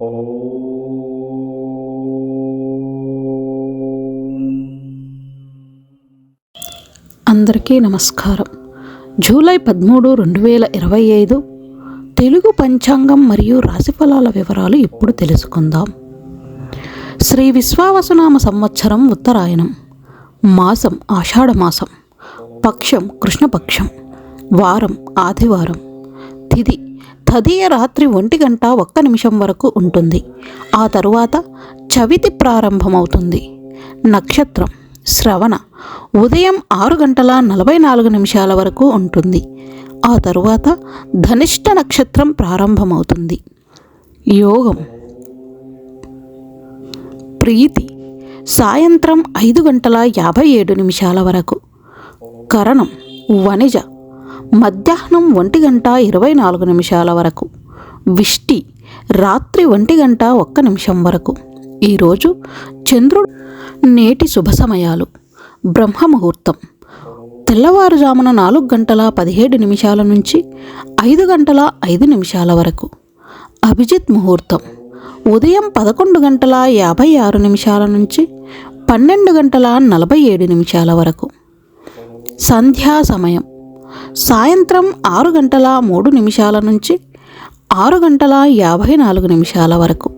అందరికీ నమస్కారం. జూలై పదమూడు రెండు వేల ఇరవై ఐదు తెలుగు పంచాంగం మరియు రాశిఫలాల వివరాలు ఇప్పుడు తెలుసుకుందాం. శ్రీ విశ్వావసునామ సంవత్సరం ఉత్తరాయణం. మాసం ఆషాఢమాసం పక్షం కృష్ణపక్షం. వారం ఆదివారం. తిథి తదియ రాత్రి ఒంటి గంట ఒక్క నిమిషం వరకు ఉంటుంది. ఆ తరువాత చవితి ప్రారంభమవుతుంది. నక్షత్రం శ్రవణ ఉదయం ఆరు గంటల నలభై నాలుగు నిమిషాల వరకు ఉంటుంది. ఆ తరువాత ధనిష్ట నక్షత్రం ప్రారంభమవుతుంది. యోగం ప్రీతి సాయంత్రం ఐదు గంటల యాభై ఏడు నిమిషాల వరకు. కరణం వణిజ మధ్యాహ్నం ఒంటి గంట ఇరవై నాలుగు నిమిషాల వరకు. విష్టి రాత్రి ఒంటి గంట ఒక్క నిమిషం వరకు. ఈరోజు చంద్రుడు నేటి శుభ సమయాలు. బ్రహ్మ ముహూర్తం తెల్లవారుజామున నాలుగు గంటల పదిహేడు నిమిషాల నుంచి ఐదు గంటల ఐదు నిమిషాల వరకు. అభిజిత్ ముహూర్తం. ఉదయం పదకొండు గంటల యాభై ఆరు నిమిషాల నుంచి పన్నెండు గంటల నలభై ఏడు నిమిషాల వరకు. సంధ్యా సమయం. సాయంత్రం ఆరు గంటల మూడు నిమిషాల నుంచి ఆరు గంటల యాభై నాలుగు నిమిషాల వరకు.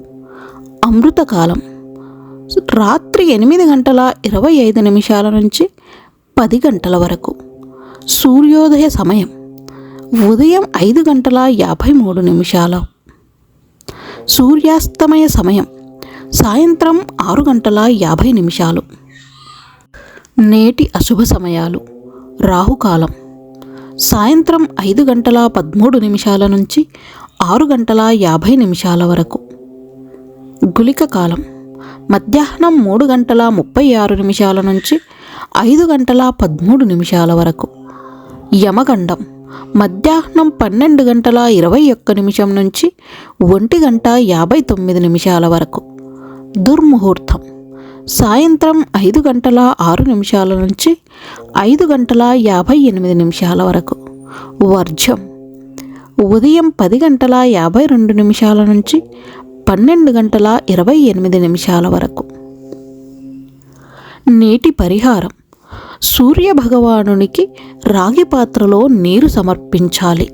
అమృతకాలం. రాత్రి ఎనిమిది గంటల ఇరవై ఐదు నిమిషాల నుంచి పది గంటల వరకు. సూర్యోదయ సమయం. ఉదయం ఐదు గంటల యాభై మూడు నిమిషాల. సూర్యాస్తమయ సమయం. సాయంత్రం ఆరు గంటల యాభై నిమిషాలు. నేటి అశుభ సమయాలు. రాహుకాలం. సాయంత్రం ఐదు గంటల పదమూడు నిమిషాల నుంచి ఆరు గంటల యాభై నిమిషాల వరకు. గులిక కాలం. మధ్యాహ్నం మూడు గంటల ముప్పై ఆరు నిమిషాల నుంచి ఐదు గంటల పదమూడు నిమిషాల వరకు. యమగండం. మధ్యాహ్నం పన్నెండు గంటల ఇరవై ఒక్క నిమిషం నుంచి ఒంటి గంట యాభై తొమ్మిది నిమిషాల వరకు. దుర్ముహూర్తం. సాయంత్రం ఐదు గంటల ఆరు నిమిషాల నుంచి ఐదు గంటల యాభై ఎనిమిది నిమిషాల వరకు. వర్జం. ఉదయం పది గంటల యాభై రెండు నిమిషాల నుంచి పన్నెండు గంటల ఇరవై ఎనిమిది నిమిషాల వరకు. నీటి పరిహారం. సూర్య భగవానునికి రాగి పాత్రలో నీరు సమర్పించాలి.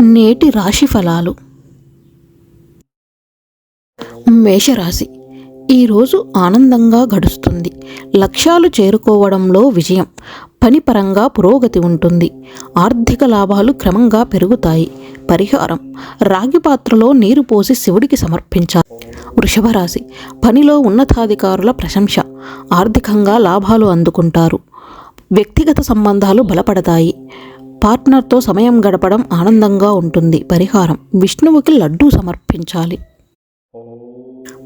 నేటి రాశి ఫలాలు. మేషరాశి. ఈరోజు ఆనందంగా గడుస్తుంది. లక్ష్యాలు చేరుకోవడంలో విజయం. పనిపరంగా పురోగతి ఉంటుంది. ఆర్థిక లాభాలు క్రమంగా పెరుగుతాయి. పరిహారం. రాగి పాత్రలో నీరు పోసి శివుడికి సమర్పించాలి. వృషభ రాశి పనిలో ఉన్నతాధికారుల ప్రశంస. ఆర్థికంగా లాభాలు అందుకుంటారు. వ్యక్తిగత సంబంధాలు బలపడతాయి. పార్ట్నర్తో సమయం గడపడం ఆనందంగా ఉంటుంది. పరిహారం. విష్ణువుకి లడ్డూ సమర్పించాలి.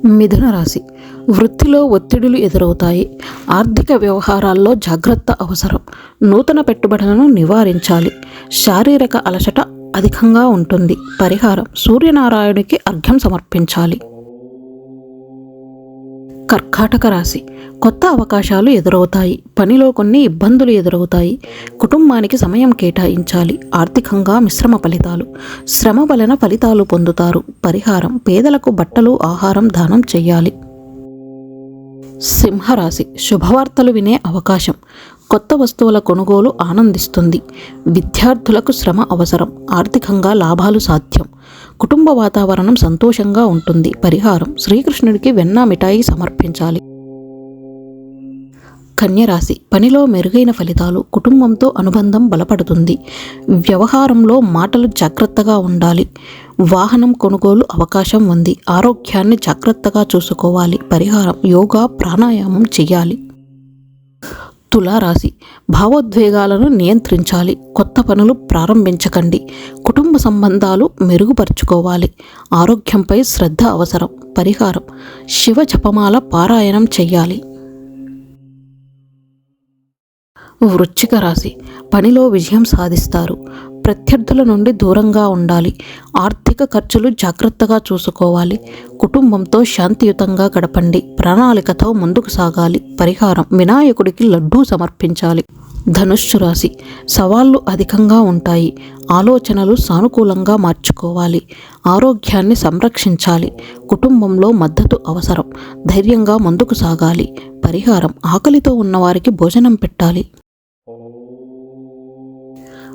మిథున రాశి. వృత్తిలో ఒత్తిడులు ఎదురవుతాయి. ఆర్థిక వ్యవహారాల్లో జాగ్రత్త అవసరం. నూతన పెట్టుబడులను నివారించాలి. శారీరక అలసట అధికంగా ఉంటుంది. పరిహారం. సూర్యనారాయణుడికి అర్ఘ్యం సమర్పించాలి. కర్కాటక రాశి. కొత్త అవకాశాలు ఎదురవుతాయి. పనిలో కొన్ని ఇబ్బందులు ఎదురవుతాయి. కుటుంబానికి సమయం కేటాయించాలి. ఆర్థికంగా మిశ్రమ ఫలితాలు. శ్రమ వలన ఫలితాలు పొందుతారు. పరిహారం. పేదలకు బట్టలు ఆహారం దానం చేయాలి. సింహరాశి. శుభవార్తలు వినే అవకాశం. కొత్త వస్తువుల కొనుగోలు ఆనందిస్తుంది. విద్యార్థులకు శ్రమ అవసరం ఆర్థికంగా లాభాలు సాధ్యం. కుటుంబ వాతావరణం సంతోషంగా ఉంటుంది. పరిహారం శ్రీకృష్ణుడికి వెన్న మిఠాయి సమర్పించాలి. కన్యరాశి పనిలో మెరుగైన ఫలితాలు కుటుంబంతో అనుబంధం బలపడుతుంది. వ్యవహారంలో మాటలు జాగ్రత్తగా ఉండాలి. వాహనం కొనుగోలు అవకాశం ఉంది. ఆరోగ్యాన్ని జాగ్రత్తగా చూసుకోవాలి. పరిహారం యోగా ప్రాణాయామం చేయాలి. తులారాశి. భావోద్వేగాలను నియంత్రించాలి. కొత్త పనులు ప్రారంభించకండి. కుటుంబ సంబంధాలు మెరుగుపరుచుకోవాలి. ఆరోగ్యంపై శ్రద్ధ అవసరం. పరిహారం. శివ జపమాల పారాయణం చెయ్యాలి వృశ్చిక రాశి. పనిలో విజయం సాధిస్తారు. ప్రత్యర్థుల నుండి దూరంగా ఉండాలి. ఆర్థిక ఖర్చులు జాగ్రత్తగా చూసుకోవాలి. కుటుంబంతో శాంతియుతంగా గడపండి. ప్రణాళికతో ముందుకు సాగాలి. పరిహారం వినాయకుడికి లడ్డూ సమర్పించాలి. ధనుస్సు రాశి సవాళ్ళు అధికంగా ఉంటాయి. ఆలోచనలు సానుకూలంగా మార్చుకోవాలి. ఆరోగ్యాన్ని సంరక్షించాలి. కుటుంబంలో మద్దతు అవసరం. ధైర్యంగా ముందుకు సాగాలి. పరిహారం ఆకలితో ఉన్నవారికి భోజనం పెట్టాలి.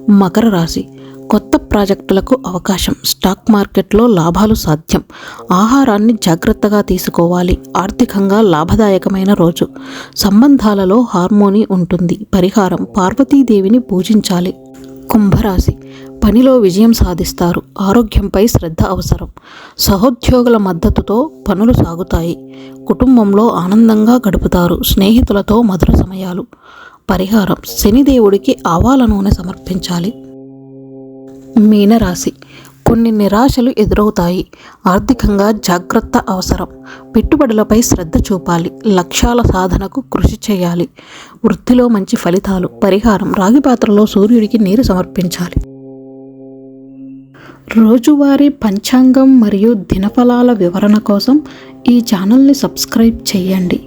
మకర రాశి. కొత్త ప్రాజెక్టులకు అవకాశం. స్టాక్ మార్కెట్లో లాభాలు సాధ్యం. ఆహారాన్ని జాగ్రత్తగా తీసుకోవాలి. ఆర్థికంగా లాభదాయకమైన రోజు. సంబంధాలలో హార్మోని ఉంటుంది. పరిహారం. పార్వతీదేవిని పూజించాలి. కుంభరాశి. పనిలో విజయం సాధిస్తారు. ఆరోగ్యంపై శ్రద్ధ అవసరం. సహోద్యోగుల మద్దతుతో పనులు సాగుతాయి. కుటుంబంలో ఆనందంగా గడుపుతారు. స్నేహితులతో మధుర సమయాలు. పరిహారం శనిదేవుడికి ఆవాల నూనె సమర్పించాలి. మీనరాశి. కొన్ని నిరాశలు ఎదురవుతాయి. ఆర్థికంగా జాగ్రత్త అవసరం. పెట్టుబడులపై శ్రద్ధ చూపాలి. లక్ష్యాల సాధనకు కృషి చేయాలి. వృత్తిలో మంచి ఫలితాలు. పరిహారం. రాగి పాత్రలో సూర్యుడికి నీరు సమర్పించాలి. రోజువారీ పంచాంగం మరియు దినఫలాల వివరణ కోసం ఈ ఛానల్ని సబ్స్క్రైబ్ చేయండి.